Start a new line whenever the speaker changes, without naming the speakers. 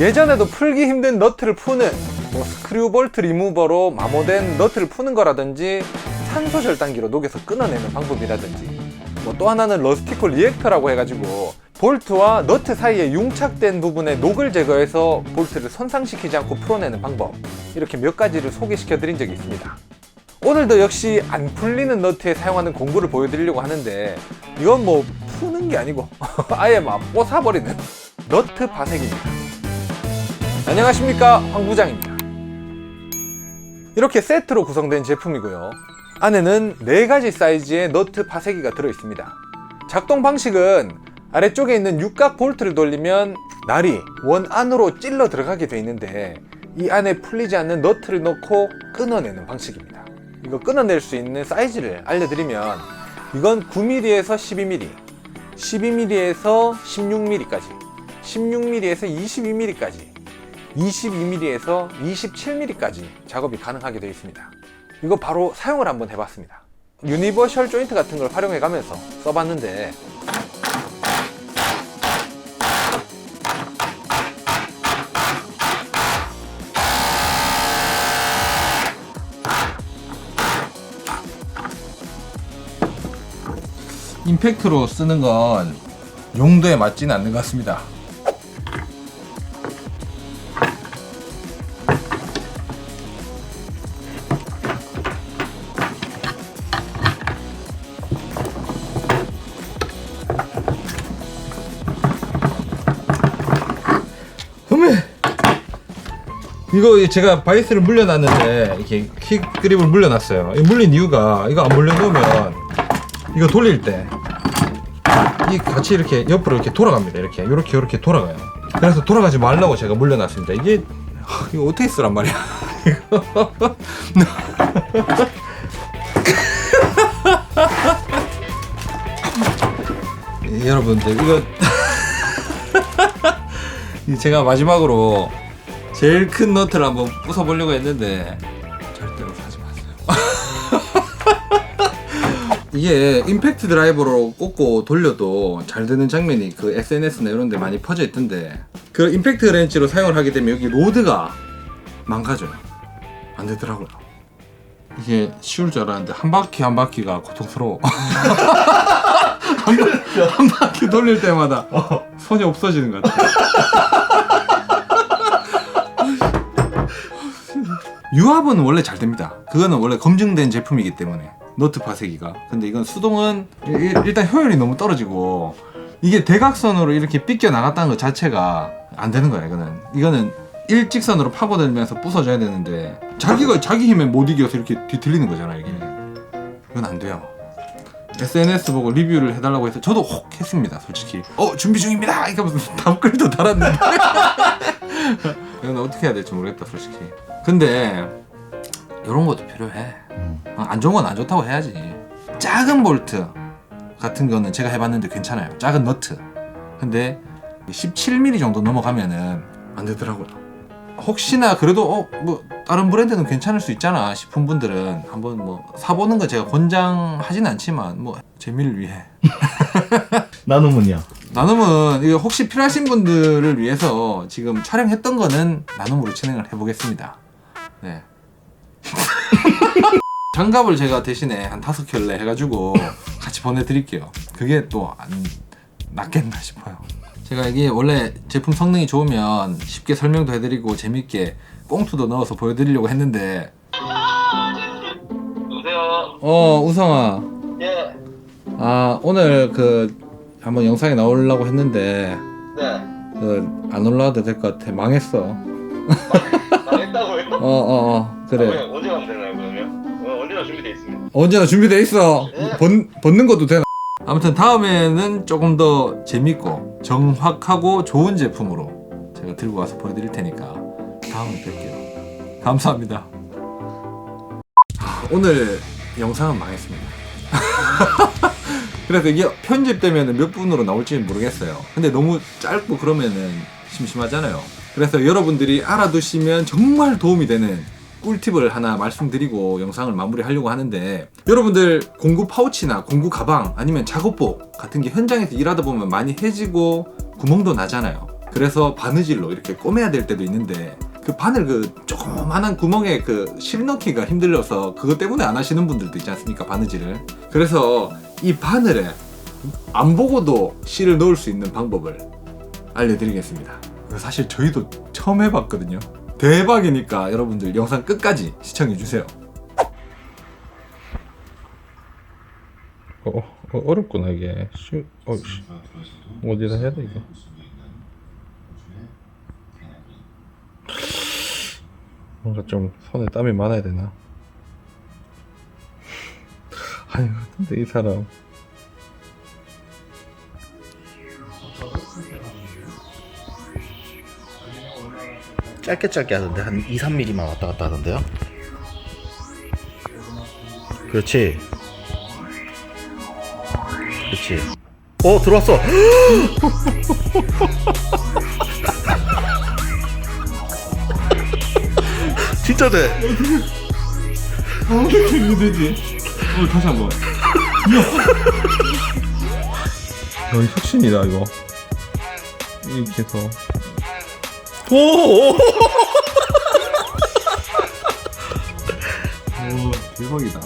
예전에도 풀기 힘든 너트를 푸는 뭐 스크류 볼트 리무버로 마모된 너트를 푸는 거라든지 산소 절단기로 녹여서 끊어내는 방법이라든지 뭐 또 하나는 러스티코 리액터라고 해가지고 볼트와 너트 사이에 융착된 부분에 녹을 제거해서 볼트를 손상시키지 않고 풀어내는 방법 이렇게 몇 가지를 소개시켜 드린 적이 있습니다. 오늘도 역시 안 풀리는 너트에 사용하는 공구를 보여드리려고 하는데 이건 뭐 푸는 게 아니고 아예 막 뽀사버리는 너트 바색입니다 안녕하십니까 황 부장입니다. 이렇게 세트로 구성된 제품이고요. 안에는 4가지 사이즈의 너트 파쇄기가 들어있습니다. 작동 방식은 아래쪽에 있는 육각 볼트를 돌리면 날이 원 안으로 찔러 들어가게 돼 있는데 이 안에 풀리지 않는 너트를 넣고 끊어내는 방식입니다. 이거 끊어낼 수 있는 사이즈를 알려드리면 이건 9mm에서 12mm 12mm에서 16mm까지 16mm에서 22mm까지 22mm에서 27mm까지 작업이 가능하게 되어 있습니다. 이거 바로 사용을 한번 해봤습니다. 유니버셜 조인트 같은 걸 활용해 가면서 써봤는데 임팩트로 쓰는 건 용도에 맞지는 않는 것 같습니다. 이거 제가 바이스를 물려놨는데 이렇게 킥 그립을 물려놨어요. 이 물린 이유가 이거 안 물려놓으면 이거 돌릴 때 이 같이 이렇게 옆으로 이렇게 돌아갑니다. 이렇게. 이렇게 이렇게 돌아가요. 그래서 돌아가지 말라고 제가 물려놨습니다. 이게 하, 이거 어떻게 쓰란 말이야? 이, 여러분들 이거 이 제가 마지막으로 제일 큰 너트를 한번 부숴보려고 했는데 절대로 사지 마세요. 이게 임팩트 드라이버로 꽂고 돌려도 잘 되는 장면이 그 SNS나 이런 데 많이 퍼져 있던데 그 임팩트 렌치로 사용을 하게 되면 여기 로드가 망가져요. 안 되더라고요. 이게 쉬울 줄 알았는데 한 바퀴 한 바퀴가 고통스러워. 한, 바, 한 바퀴 돌릴 때마다 손이 없어지는 것 같아. 유압은 원래 잘 됩니다. 그거는 원래 검증된 제품이기 때문에 노트 파쇄기가. 근데 이건 수동은 일- 일단 효율이 너무 떨어지고 이게 대각선으로 이렇게 삐껴 나갔다는 것 자체가 안 되는 거야. 이거는 이거는 일직선으로 파고들면서 부서져야 되는데 자기가 자기 힘에 못 이겨서 이렇게 뒤틀리는 거잖아 이게. 이건 안 돼요. SNS 보고 리뷰를 해달라고 해서 저도 혹 했습니다 솔직히 어 준비 중입니다 이렇게 하면서 답글도 달았는데 이건 어떻게 해야 될지 모르겠다 솔직히. 근데 이런 것도 필요해. 어, 안 좋은 건 안 좋다고 해야지. 작은 볼트 같은 거는 제가 해봤는데 괜찮아요. 작은 너트. 근데 17mm 정도 넘어가면은 안 되더라고요. 혹시나 그래도 어 뭐 다른 브랜드는 괜찮을 수 있잖아. 싶은 분들은 한번 뭐 사보는 거 제가 권장하진 않지만 뭐 재미를 위해.
나눔은요?
나눔은 이거 혹시 필요하신 분들을 위해서 지금 촬영했던 거는 나눔으로 진행을 해보겠습니다. 네. 장갑을 제가 대신에 한 다섯 켤레 해가지고 같이 보내드릴게요. 그게 또 안 낫겠나 싶어요. 제가 이게 원래 제품 성능이 좋으면 쉽게 설명도 해드리고 재밌게 꽁투도 넣어서 보여드리려고 했는데
여보세요.
어 우성아
예.
아 오늘 그 한번 영상에 나오려고 했는데
네.
그 안 올라와도 될 것 같아 망했어
망했다고요?
어어어
아,
그래
왜, 언제 가면 되나요 그러면? 어, 언제나 준비돼 있습니다.
언제나 준비돼 있어
네.
번, 벗는 것도 되나 아무튼 다음에는 조금 더 재밌고 정확하고 좋은 제품으로 제가 들고 와서 보여드릴 테니까 다음에 뵐게요 감사합니다 오늘 영상은 망했습니다 그래서 이게 편집되면 몇 분으로 나올지는 모르겠어요. 근데 너무 짧고 그러면은 심심하잖아요. 그래서 여러분들이 알아두시면 정말 도움이 되는 꿀팁을 하나 말씀드리고 영상을 마무리하려고 하는데 여러분들 공구 파우치나 공구 가방 아니면 작업복 같은 게 현장에서 일하다 보면 많이 해지고 구멍도 나잖아요. 그래서 바느질로 이렇게 꼬매야 될 때도 있는데 그 바늘 그 조그만한 구멍에 그 실 넣기가 힘들어서 그것 때문에 안 하시는 분들도 있지 않습니까 바느질을? 그래서 이 바늘에 안 보고도 실을 넣을 수 있는 방법을 알려드리겠습니다. 사실 저희도 처음 해봤거든요. 대박이니까 여러분들 영상 끝까지 시청해주세요. 어, 어, 렵구나 이게. 쉬, 어, 씨. 어디다 해야 돼 이거? 뭔가 좀 손에 땀이 많아야 되나 아니 근데 이 사람.
짧게 짧게 하던데? 한 2, 3mm만 왔다 갔다 하던데요? 그렇지. 그렇지. 어 들어왔어. 진짜 돼.
어떻게 이거 되지? 어 다시 한번. 넌 혁신이다 이거. 이렇게 해서
오!
오 대박이다